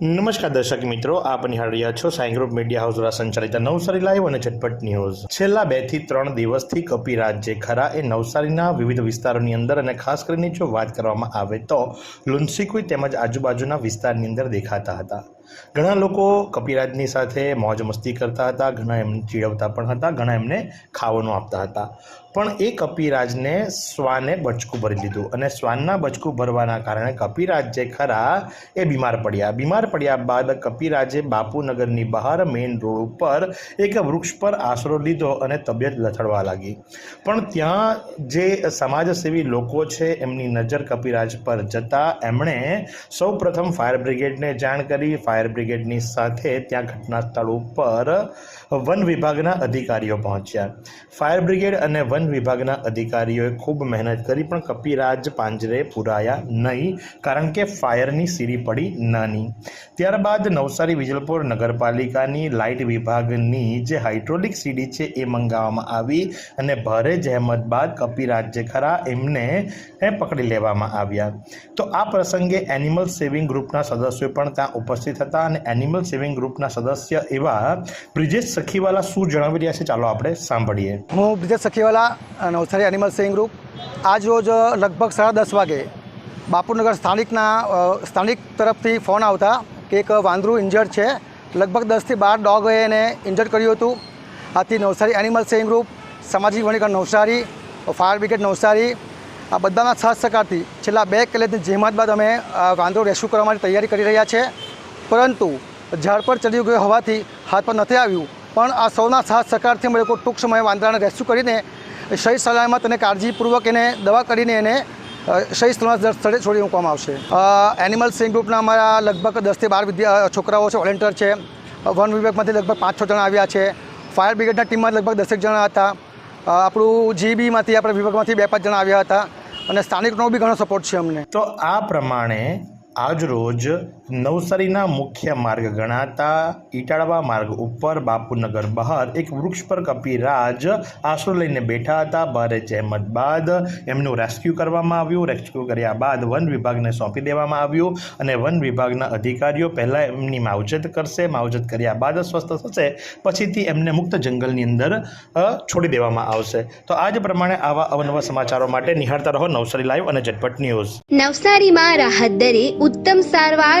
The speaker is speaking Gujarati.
નમસ્કાર દર્શક મિત્રો, આપ નિહાળ રહ્યા છો સાઈ ગ્રુપ મીડિયા હાઉસ દ્વારા સંચાલિત નવસારી લાઈવ અને ઝટપટ ન્યૂઝ. છેલ્લા બેથી ત્રણ દિવસથી કપી જે ખરા એ નવસારીના વિવિધ વિસ્તારોની અંદર અને ખાસ કરીને જો વાત કરવામાં આવે તો લુન્સીકુઈ તેમજ આજુબાજુના વિસ્તારની અંદર દેખાતા હતા. ઘણા લોકો કપિરાજની સાથે મોજ મસ્તી કરતા હતા, ઘણા એમને ચીડવતા પણ હતા, ઘણા એમને ખાવાનું આપતા હતા. પણ એ કપિરાજને શ્વાને બચકું ભરી લીધું અને શ્વાનના બચકું ભરવાના કારણે કપિરાજ જે ખરા એ બીમાર પડ્યા. બીમાર પડ્યા બાદ કપિરાજે બાપુનગરની બહાર મેઇન રોડ ઉપર એક વૃક્ષ પર આશરો લીધો અને તબિયત લથડવા લાગી. પણ ત્યાં જે સમાજસેવી લોકો છે એમની નજર કપિરાજ પર જતા એમણે સૌ પ્રથમ ફાયર બ્રિગેડને જાણ કરી, ફાયર બ્રિગેડની સાથે ત્યાં ઘટના ઉપર વન વિભાગના અધિકારીઓ પહોંચ્યા. ફાયર બ્રિગેડ અને વન વિભાગના અધિકારીઓએ ખૂબ મહેનત કરી, પણ કપિરાજ પાંજરે પુરાયા નહીં, કારણ કે ફાયરની સીડી પડી નાની. ત્યારબાદ નવસારી વિજલપુર નગરપાલિકાની લાઇટ વિભાગની જે હાઇડ્રોલિક સીડી છે એ મંગાવવામાં આવી અને ભારે જહેમત બાદ કપિરાજ જે ખરા એમને પકડી લેવામાં આવ્યા. તો આ પ્રસંગે એનિમલ સેવિંગ ગ્રુપના સદસ્યો પણ ત્યાં ઉપસ્થિત હતા. અને એનિમલ સેવિંગ ગ્રુપના સદસ્ય એવા બ્રિજેશ સખીવાલા શું જણાવી રહ્યા છે? ચાલો આપણે સાંભળીએ. હું Brijesh Sakhivala Navsari animal saving group આજ રોજ લગભગ સાડા દસ વાગે બાપુનગર સ્થાનિકના સ્થાનિક તરફથી ફોન આવતા કે એક વાંદરું ઇન્જર્ડ છે. લગભગ દસથી બાર ડોગોએ એને ઇન્જર્ડ કર્યું હતું. આથી નવસારી એનિમલ સેવિંગ ગ્રુપ સામાજિક વનીકરણ નવસારી ફાયર બ્રિગેડ નવસારી, આ બધાના સાથ સહકારથી છેલ્લા બે કલાકની જહેમત બાદ અમે વાંદરો રેસ્ક્યુ કરવા માટે તૈયારી કરી રહ્યા છે. પરંતુ ઝાડ પર ચડી ગયો હોવાથી હાથ પર નથી આવ્યું. પણ આ સૌના સાથ સહકારથી અમે લોકો ટૂંક સમયે વાંદરાને રેસ્ક્યુ કરીને સહી સલામત અને કાળજીપૂર્વક એને દવા કરીને એને સહી સલામત સ્થળે છોડી મૂકવામાં આવશે. એનિમલ સિંગ ગ્રુપના અમારા લગભગ દસથી બાર વિદ્યા છોકરાઓ છે વોલેન્ટિયર છે. વન વિભાગમાંથી લગભગ પાંચ છ જણા આવ્યા છે. ફાયર બ્રિગેડના ટીમમાં લગભગ દસેક જણા હતા. આપણું જીબીમાંથી આપણા વિભાગમાંથી બે પાંચ જણા આવ્યા હતા. અને સ્થાનિકનો બી ઘણો સપોર્ટ છે અમને. તો આ પ્રમાણે આજરોજ નવસારીના મુખ્ય માર્ગ ગણાતા ઈટાળવા માર્ગ ઉપર બાપુનગર બહાર એક વૃક્ષ પર કપિરાજ આશરો લઈને બેઠા હતા. ભારે જહેમત બાદ એમનું રેસ્ક્યુ કરવામાં આવ્યું. રેસ્ક્યુ કર્યા બાદ વન વિભાગને સોંપી દેવામાં આવ્યું અને વન વિભાગના અધિકારીઓ પહેલાં એમની માવજત કરશે. માવજત કર્યા બાદ સ્વસ્થ થશે. પછીથી એમને મુક્ત જંગલની અંદર છોડી દેવામાં આવશે. તો આ જ પ્રમાણે આવા અવનવા સમાચારો માટે નિહાળતા રહો નવસારી લાઈવ અને ઝટપટ ન્યૂઝ. નવસારીમાં રાહત દરે ઉત્તમ સારવાર